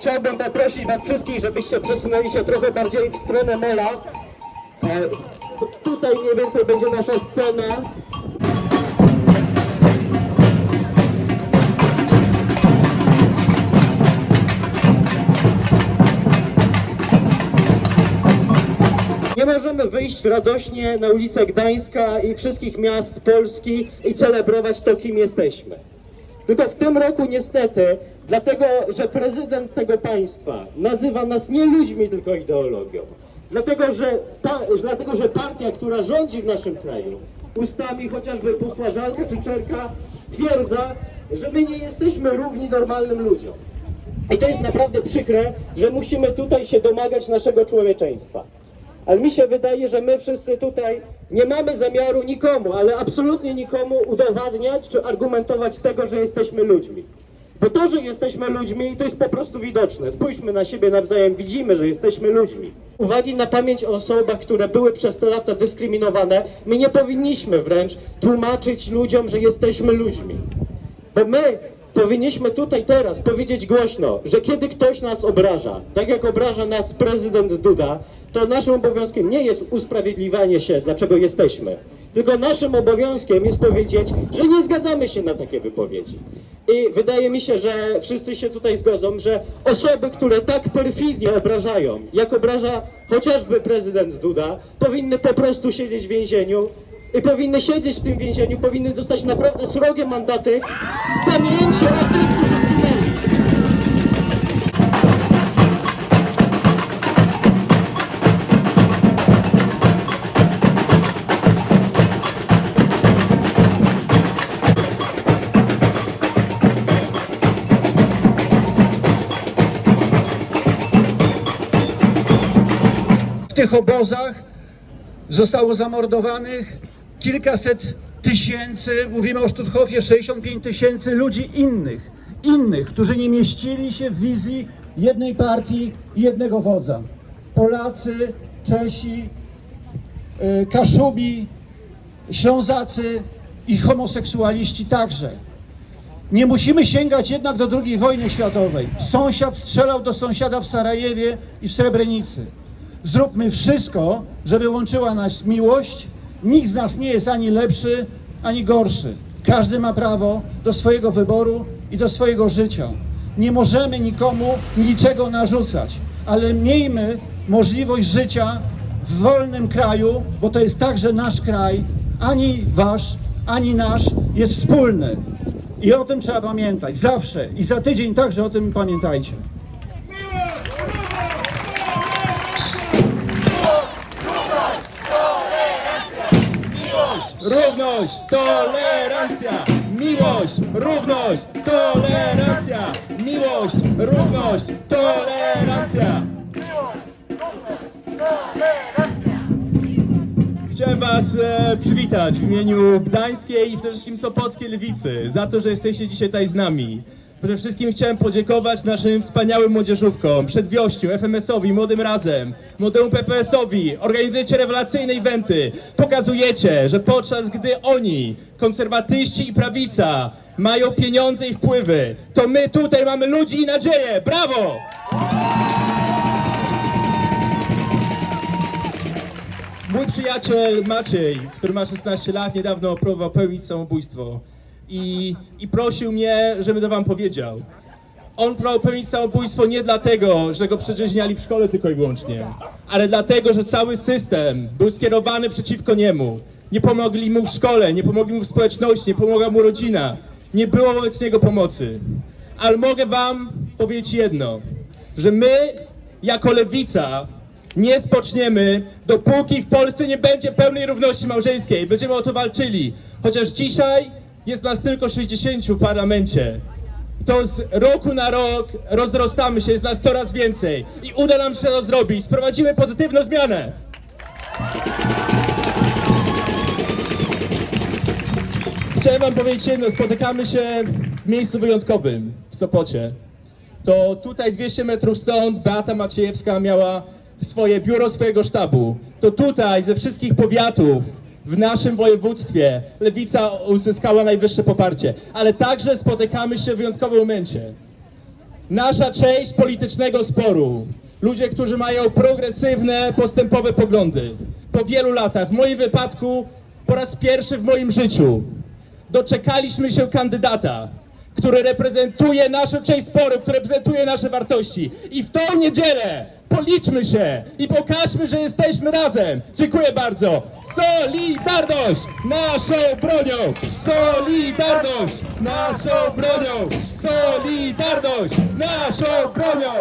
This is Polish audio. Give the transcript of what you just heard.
chciałbym poprosić Was wszystkich, żebyście przesunęli się trochę bardziej w stronę mola. E, tutaj mniej więcej będzie nasza scena. Nie możemy wyjść radośnie na ulicę Gdańska i wszystkich miast Polski i celebrować to, kim jesteśmy. Tylko w tym roku niestety, dlatego że prezydent tego państwa nazywa nas nie ludźmi, tylko ideologią. Dlatego że, ta, dlatego, że partia, która rządzi w naszym kraju, ustami chociażby posła Żalka czy Czerka, stwierdza, że my nie jesteśmy równi normalnym ludziom. I to jest naprawdę przykre, że musimy tutaj się domagać naszego człowieczeństwa. Ale mi się wydaje, że my wszyscy tutaj nie mamy zamiaru nikomu, ale absolutnie nikomu udowadniać czy argumentować tego, że jesteśmy ludźmi. Bo to, że jesteśmy ludźmi, to jest po prostu widoczne. Spójrzmy na siebie nawzajem, widzimy, że jesteśmy ludźmi. Uwagi na pamięć o osobach, które były przez te lata dyskryminowane, my nie powinniśmy wręcz tłumaczyć ludziom, że jesteśmy ludźmi. Bo my powinniśmy tutaj teraz powiedzieć głośno, że kiedy ktoś nas obraża, tak jak obraża nas prezydent Duda, to naszym obowiązkiem nie jest usprawiedliwianie się, dlaczego jesteśmy. Tylko naszym obowiązkiem jest powiedzieć, że nie zgadzamy się na takie wypowiedzi. I wydaje mi się, że wszyscy się tutaj zgodzą, że osoby, które tak perfidnie obrażają, jak obraża chociażby prezydent Duda, powinny po prostu siedzieć w więzieniu i powinny siedzieć w tym więzieniu, powinny dostać naprawdę srogie mandaty z pamięci o tych, którzy zginęli. W tych obozach zostało zamordowanych kilkaset tysięcy, mówimy o Sztuthofie, 65 tysięcy ludzi innych, innych, którzy nie mieścili się w wizji jednej partii i jednego wodza. Polacy, Czesi, y, Kaszubi, Ślązacy i homoseksualiści także. Nie musimy sięgać jednak do II wojny światowej. Sąsiad strzelał do sąsiada w Sarajewie i w Srebrenicy. Zróbmy wszystko, żeby łączyła nas miłość. Nikt z nas nie jest ani lepszy, ani gorszy. Każdy ma prawo do swojego wyboru i do swojego życia. Nie możemy nikomu niczego narzucać, ale miejmy możliwość życia w wolnym kraju, bo to jest także nasz kraj. Ani wasz, ani nasz jest wspólny. I o tym trzeba pamiętać zawsze. I za tydzień także o tym pamiętajcie. Równość, tolerancja, miłość, równość, tolerancja, miłość, równość, tolerancja. Chciałem Was e, przywitać w imieniu Gdańskiej i przede wszystkim Sopockiej Lewicy za to, że jesteście dzisiaj tutaj z nami. Przede wszystkim chciałem podziękować naszym wspaniałym młodzieżówkom, Przedwiościu, FMS-owi, Młodym Razem, Młodemu PPS-owi. Organizujecie rewelacyjne eventy. Pokazujecie, że podczas gdy oni, konserwatyści i prawica, mają pieniądze i wpływy, to my tutaj mamy ludzi i nadzieję. Brawo! Mój przyjaciel Maciej, który ma 16 lat, niedawno próbował pełnić samobójstwo i, i prosił mnie, żebym to wam powiedział. On próbował pełnić samobójstwo nie dlatego, że go przedrzeźniali w szkole tylko i wyłącznie, ale dlatego, że cały system był skierowany przeciwko niemu. Nie pomogli mu w szkole, nie pomogli mu w społeczności, nie pomogła mu rodzina. Nie było wobec niego pomocy. Ale mogę wam powiedzieć jedno, że my jako lewica nie spoczniemy, dopóki w Polsce nie będzie pełnej równości małżeńskiej. Będziemy o to walczyli. Chociaż dzisiaj jest nas tylko 60 w parlamencie. To z roku na rok rozrastamy się, jest nas coraz więcej. I uda nam się to zrobić. Sprowadzimy pozytywną zmianę. Chciałem wam powiedzieć jedno, spotykamy się w miejscu wyjątkowym, w Sopocie. To tutaj 200 metrów stąd Beata Maciejewska miała swoje biuro swojego sztabu. To tutaj ze wszystkich powiatów w naszym województwie Lewica uzyskała najwyższe poparcie. Ale także spotykamy się w wyjątkowym momencie. nasza część politycznego sporu. Ludzie, którzy mają progresywne, postępowe poglądy. Po wielu latach, w moim wypadku, po raz pierwszy w moim życiu, doczekaliśmy się kandydata, który reprezentuje naszą część sporu, który reprezentuje nasze wartości. I w tą niedzielę policzmy się i pokażmy, że jesteśmy razem. Dziękuję bardzo. Solidarność naszą bronią! Solidarność naszą bronią! Solidarność naszą bronią!